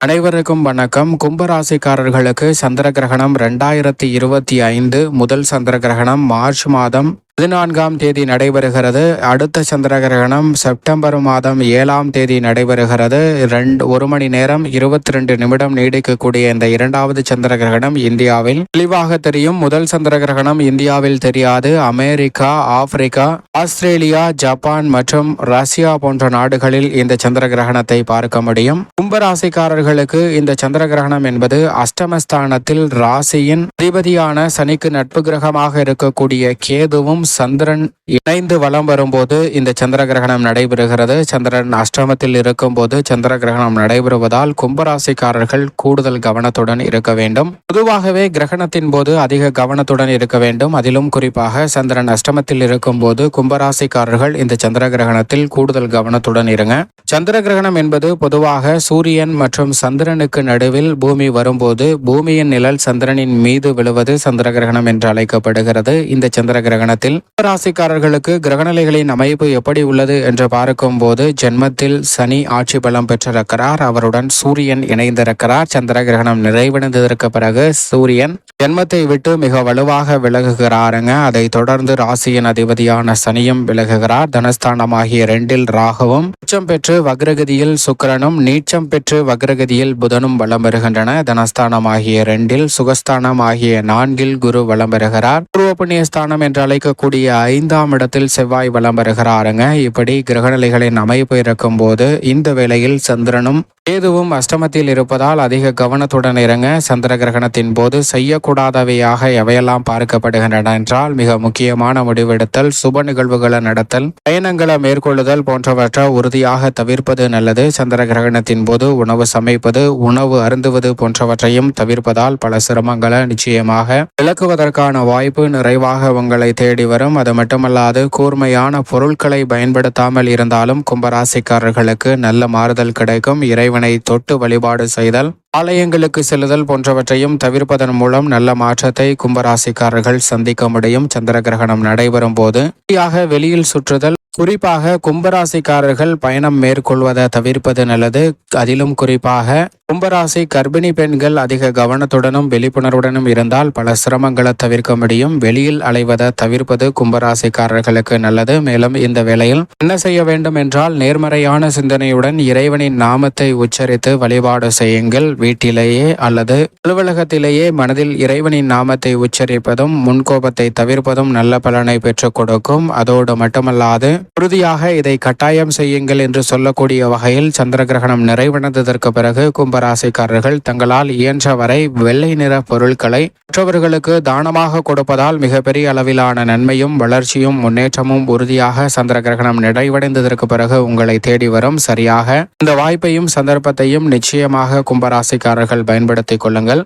அனைவருக்கும் வணக்கம். கும்பராசிக்காரர்களுக்கு சந்திர கிரகணம் ரெண்டாயிரத்தி இருபத்தி ஐந்து முதல் சந்திர கிரகணம் மார்ச் மாதம் பதினான்காம் தேதி நடைபெறுகிறது. அடுத்த சந்திர கிரகணம் செப்டம்பர் மாதம் ஏழாம் தேதி நடைபெறுகிறது. ரெண்டு ஒரு மணி நேரம் இருபத்தி ரெண்டு நிமிடம் நீடிக்கக்கூடிய இந்த இரண்டாவது சந்திர கிரகணம் இந்தியாவில் தெளிவாக தெரியும். முதல் சந்திர கிரகணம் இந்தியாவில் தெரியாது. அமெரிக்கா ஆப்பிரிக்கா ஆஸ்திரேலியா ஜப்பான் மற்றும் ரஷ்யா போன்ற நாடுகளில் இந்த சந்திர கிரகணத்தை பார்க்க முடியும். கும்பராசிக்காரர்களுக்கு இந்த சந்திர கிரகணம் என்பது அஷ்டமஸ்தானத்தில் ராசியின் அதிபதியான சனிக்கு நட்பு கிரகமாக இருக்கக்கூடிய கேதுவும் சந்திரன் இணைந்து வலம் வரும்போது இந்த சந்திர கிரகணம் நடைபெறுகிறது. சந்திரன் அஷ்டமத்தில் இருக்கும்போது சந்திர கிரகணம் நடைபெறுவதால் கும்பராசிக்காரர்கள் கூடுதல் கவனத்துடன் இருக்க வேண்டும். பொதுவாகவே கிரகணத்தின் போது அதிக கவனத்துடன் இருக்க வேண்டும். அதிலும் குறிப்பாக சந்திரன் அஷ்டமத்தில் இருக்கும்போது கும்பராசிக்காரர்கள் இந்த சந்திர கிரகணத்தில் கூடுதல் கவனத்துடன் இருங்க. சந்திர கிரகணம் என்பது பொதுவாக சூரியன் மற்றும் சந்திரனுக்கு நடுவில் பூமி வரும்போது பூமியின் நிழல் சந்திரனின் மீது விழுவது சந்திர கிரகணம் என்று அழைக்கப்படுகிறது. இந்த சந்திர கிரகணத்தில் ராசிக்காரர்களுக்கு கிரகநிலைகளின் அமைப்பு எப்படி உள்ளது என்று பார்க்கும்போது ஜென்மத்தில் சனி ஆட்சி பலம் பெற்றிருக்கிறார். அவருடன் சூரியன் இணைந்திருக்கிறார். சந்திர கிரகணம் நிறைவடைந்ததற்கு பிறகு சூரியன் ஜென்மத்தை விட்டு மிக வலுவாக விலகுகிறாருங்க. அதை தொடர்ந்து ராசியின் அதிபதியான சனியும் விலகுகிறார். தனஸ்தானமாகிய ரெண்டில் ராகவும் உச்சம் பெற்று வக்ரகதியில் சுக்கிரனும் நீச்சம் பெற்று வக்ரகதியில் புதனும் வலம் பெறுகின்றன தனஸ்தானமாகிய ரெண்டில் சுகஸ்தானம் ஆகிய நான்கில் குரு வலம் பெறுகிறார் பூர்வ புண்ணியஸ்தானம் என்று அழைக்கக்கூடிய ஐந்தாம் இடத்தில் செவ்வாய் வலம் பெறுகிறாருங்க இப்படி கிரகநிலைகளின் அமைப்பு இருக்கும் போது இந்த வேளையில் சந்திரனும் கேதுவும் அஷ்டமத்தில் இருப்பதால் அதிக கவனத்துடன் இறங்க சந்திர கிரகணத்தின் போது செய்யக்கூடாதவையாக எவையெல்லாம் பார்க்கப்படுகின்றன என்றால் மிக முக்கியமான முடிவெடுத்தல் சுப நிகழ்வுகளை நடத்தல் பயணங்களை மேற்கொள்ளுதல் போன்றவற்றை உறுதியாக தவிர்ப்பது நல்லது. சந்திர கிரகணத்தின் போது உணவு சமைப்பது உணவு அருந்துவது போன்றவற்றையும் தவிர்ப்பதால் பல சிரமங்களை நிச்சயமாக விளக்குவதற்கான வாய்ப்பு நிறைவாக உங்களை தேடி வரும். அது மட்டுமல்லாது கூர்மையான பொருட்களை பயன்படுத்தாமல் இருந்தாலும் கும்பராசிக்காரர்களுக்கு நல்ல மாறுதல் கிடைக்கும். இறைவனை தொட்டு வழிபாடு செய்தல் ஆலயங்களுக்கு செல்லுதல் போன்றவற்றையும் தவிர்ப்பதன் மூலம் நல்ல மாற்றத்தை கும்பராசிக்காரர்கள் சந்திக்க முடியும். சந்திர கிரகணம் நடைபெறும் போது வெளியில் சுற்றுதல் குறிப்பாக கும்பராசிக்காரர்கள் பயணம் மேற்கொள்வதை தவிர்ப்பது நல்லது. அதிலும் குறிப்பாக கும்பராசி கர்ப்பிணி பெண்கள் அதிக கவனத்துடனும் விழிப்புணர்வுடனும் இருந்தால் பல சிரமங்களை தவிர்க்க முடியும். வெளியில் அலைவதை தவிர்ப்பது கும்பராசிக்காரர்களுக்கு நல்லது. மேலும் இந்த வேளையில் என்ன செய்ய வேண்டும் என்றால் நேர்மறையான சிந்தனையுடன் இறைவனின் நாமத்தை உச்சரித்து வழிபாடு செய்யுங்கள். வீட்டிலேயே அல்லது அலுவலகத்திலேயே மனதில் இறைவனின் நாமத்தை உச்சரிப்பதும் முன்கோபத்தை தவிர்ப்பதும் நல்ல பலனை பெற்றுக் கொடுக்கும். அதோடு மட்டுமல்லாது உறுதியாக இதை கட்டாயம் செய்யுங்கள் என்று சொல்லக்கூடிய வகையில் சந்திர கிரகணம் நிறைவடைந்ததற்கு பிறகு கும்பராசிக்காரர்கள் தங்களால் இயன்றவரை வெள்ளை நிற பொருட்களை மற்றவர்களுக்கு தானமாக கொடுப்பதால் மிகப்பெரிய அளவிலான நன்மையும் வளர்ச்சியும் முன்னேற்றமும் உறுதியாக சந்திர கிரகணம் நிறைவடைந்ததற்கு பிறகு உங்களை தேடி வரும். சரியாக இந்த வாய்ப்பையும் சந்தர்ப்பத்தையும் நிச்சயமாக கும்பராசிக்காரர்கள் பயன்படுத்திக் கொள்ளுங்கள்.